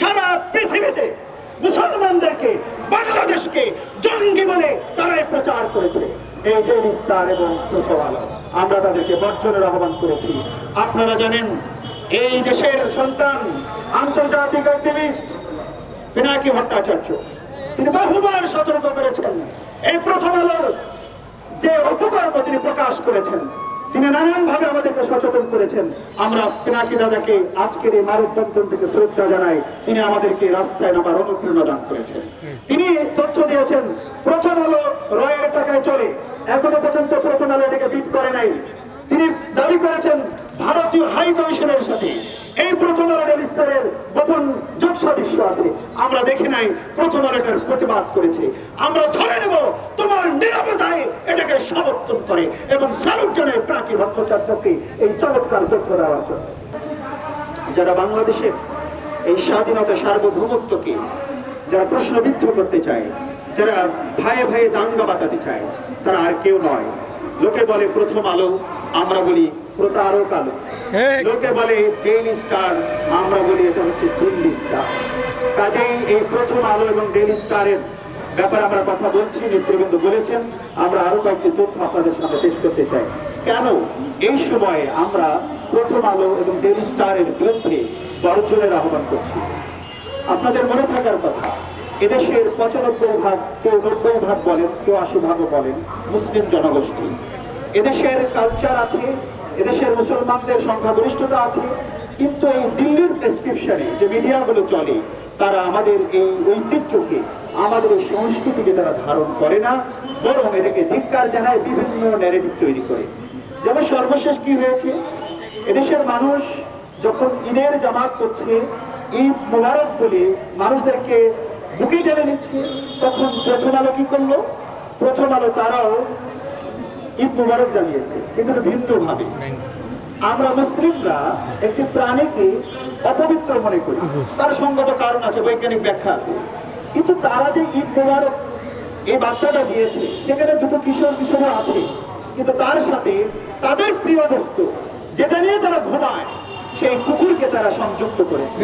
সারা পৃথিবীতে মুসলমানদেরকে, বাংলাদেশকে জঙ্গি বলে তারাই প্রচার করেছে। এই প্রথম আমরা তাদেরকে বর্জনের আহ্বান করেছি। আপনারা জানেন, এই দেশের সন্তান, আন্তর্জাতিক অ্যাক্টিভিস্ট, পিনাকি ভট্টাচার্য, তিনি বহুবার সতর্ক করেছেন। এই প্রথম আলোর যে অপকর্ম তিনি প্রকাশ করেছেন তিনি নানান ভাবে আমাদেরকে সচেতন করেছেন। আমরা পিনাকি দাদাকে আজকের এই মানব বন্ধন থেকে শ্রদ্ধা জানাই। তিনি আমাদেরকে রাস্তায় নামার অনুপ্রেরণা দান করেছেন। তিনি তথ্য দিয়েছেন, প্রথম আলো রয়ের টাকায় চলে। এখনও পর্যন্ত প্রথম আলো এটাকে বিট করে নাই। তিনি দাবি করেছেন, ভারতীয় হাই কমিশনের সাথে এই প্রথম আলো রেজিস্টারের গোপন যোগ সাদৃশ্য আছে। আমরা দেখি নাই প্রথম আলোটার প্রতিবাদ করেছে। আমরা ধরে নেব তোমার নিরাপত্তায় এটাকে সমর্থন করে এবং স্যালুট জানায় প্রাকী ভট্টাচার্যকে এই চমৎকার তথ্য দেওয়ার জন্য। যারা বাংলাদেশের এই স্বাধীনতা সার্বভৌমত্বকে যারা প্রশ্নবিদ্ধ করতে চায় যারা ভাইয়ে ভাইয়ে দাঙ্গা বাতাতে চায় তারা আর কেউ নয়। লোকে বলে প্রথম আলো আমরা বলি প্রতারক আলো। লোকে বলে ডেইলি স্টার আমরা বলি এটা হচ্ছে দিল্লি স্টার। কাজেই এই প্রথম আলো এবং ডেইলি স্টারের ব্যাপারে আমরা কথা বলছি, নেতৃবৃন্দ বলেছেন, আমরা আরও কয়েকটি তথ্য আপনাদের সামনে পেশ করতে চাই। কেন এই সময়ে আমরা প্রথম আলো এবং ডেইলি স্টারের বিরুদ্ধে বড়জোরের আহ্বান করছি? আপনাদের মনে থাকার কথা, এদেশের পঁচানব্বই ভাগ কেউ নব্বই ভাগ বলেন, কেউ আশি ভাগও বলেন, মুসলিম জনগোষ্ঠী। এদেশের কালচার আছে, এদেশের মুসলমানদের সংখ্যাগরিষ্ঠতা আছে, কিন্তু এই দিল্লির প্রেসক্রিপশনে যে মিডিয়াগুলো চলে, তারা আমাদের এই ঐতিহ্যকে আমাদের এই সংস্কৃতিকে তারা ধারণ করে না, বরং এটাকে ধিক্কার জানায় বিভিন্ন ন্যারেটিভ তৈরি করে। যেমন সর্বশেষ কি হয়েছে? এদেশের মানুষ যখন ঈদের জামাত করছে, ঈদ মোবারক বলে মানুষদেরকে বুকে টেনে নিচ্ছে, তখন প্রথম আলো কি করল? প্রথম আলো তারাও ঈদ মোবারক জানিয়েছে, কিন্তু ভিন্ন ভাবে আমরা মুসলিমরা একটি প্রাণীকে অপবিত্র মনে করি। তার সঙ্গত কারণ আছে, বৈজ্ঞানিক ব্যাখ্যা আছে। কিন্তু তারা যে ঈদ মোবারক এই বার্তাটা দিয়েছে সেখানে দুটো কিশোর কিশোর আছে। কিন্তু তার সাথে তাদের প্রিয় বস্তু যেটা নিয়ে তারা ঘুমায় সেই কুকুরকে তারা সংযুক্ত করেছে।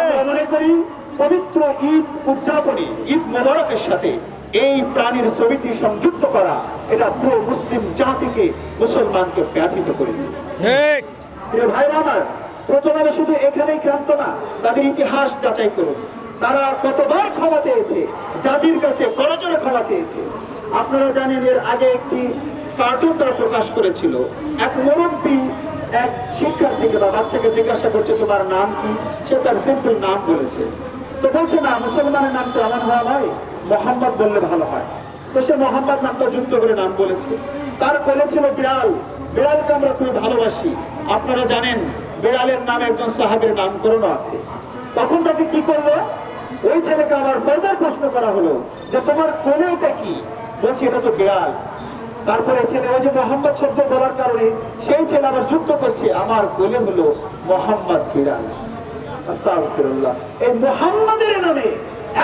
আমরা মনে করি পবিত্র ঈদ উদযাপনে ঈদ মোবারকের সাথে এই প্রাণীর ছবিটি সংযুক্ত করা এটা পুরো মুসলিম জাতিকে মুসলমানকে ব্যাথিত করেছে। ভাইরা আমার প্রথমে শুধু এখানেই ক্ষান্ত না তাদের ইতিহাস যাচাই করুন। তারা কতবার ক্ষমা চেয়েছে? জাতির কাছে করজোরে ক্ষমা চেয়েছে। আপনারা জানেন, এর আগে একটি কার্টুন তারা প্রকাশ করেছিল। এক মুরব্বী এক শিক্ষার্থীকে বা বাচ্চাকে জিজ্ঞাসা করছে, তোমার নাম কি? সে তার সিম্পল নাম বলেছে। তো বলছে, না, মুসলমানের নাম তো আমার হওয়া নয়, মোহাম্মদ বললে ভালো হয়। তো সে মোহাম্মদ নামটা যুক্ত করে নাম বলেছে। তার বলেছিল বিড়াল। বিড়ালকে আমরা খুবই ভালোবাসি। আপনারা জানেন, বিড়ালের নামে একজন সাহাবের নামকরণ আছে। তখন তাকে কি করল? ওই ছেলেকে আমার ফার্দার প্রশ্ন করা হলো যে তোমার কোলে এটা কি? বলছি এটা তো বিড়াল। তারপরে ছেলে ওই যে মোহাম্মদ শব্দ বলার কারণে সেই ছেলে আবার যুক্ত করছে আমার কোলে হলো মোহাম্মদ বিড়াল। এই মোহাম্মদের নামে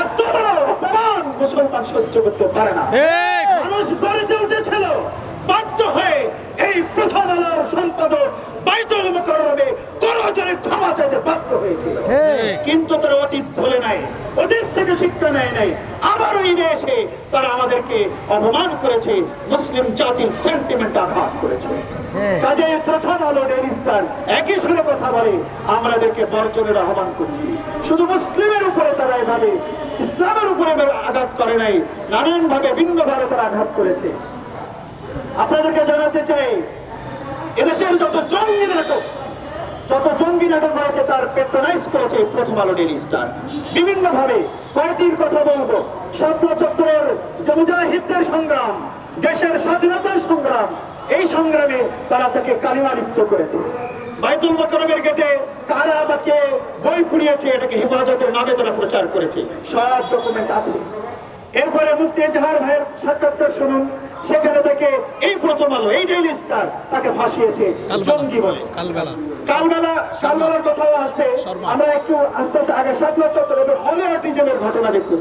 এত বড় অপমান মুসলমান সহ্য করতে পারে না। মানুষ গড়ে উঠেছিল বাধ্য হয়ে এই প্রথম আলোর সম্পাদক বাইতুল মুকাররমে চাইতে বাধ্য হয়েছিল। কিন্তু তারা অতীত ভুলে নাই অতীত থেকে শিক্ষা নেয় নাই। আবারও ঈদে এসে তারা আমাদেরকে অপমান করেছে মুসলিম জাতির সেন্টিমেন্ট আঘাত করেছে। কাজে ডেনিস্টার একই সুরে কথা বলে আমাদেরকে বর্জনের আহ্বান করছি। শুধু মুসলিমের উপরে তারা এভাবে ইসলামের উপরে আঘাত করে নাই নানান ভাবে ভিন্ন ভাবে তারা আঘাত করেছে। আপনাদেরকে জানাতে চাই এদেশের যত জঙ্গি নাটক যত জঙ্গি নাটক রয়েছে, তার পেট্রোনাইজ করেছে প্রথম আলো ডেইলি স্টার। বিভিন্ন ভাবে কয়টির কথা বলব? চত্বরের যে মুজাহিদদের সংগ্রাম, দেশের স্বাধীনতার সংগ্রাম, এই সংগ্রামে তারা তাকে কালিমা লিপ্ত করেছে। বাইতুল মোকরমের গেটে কারা তাকে বই পুড়িয়েছে, এটাকে হেফাজতের নামে তারা প্রচার করেছে। সব ডকুমেন্ট আছে। এরপরে মুফতি এজাহার ভাইয়ের সাক্ষাৎকার শুনুন। সেখানে তাকে এই প্রথম আলো এই ডেইলি স্টার তাকে ফাঁসিয়েছে জঙ্গি বলে। কালবেলা। কালবেলা সালবেলার কথাও আসবে। আমরা একটু আস্তে আস্তে আগে সাতলা চত্বর এবার হলে আর্টিজেনের ঘটনা দেখুন।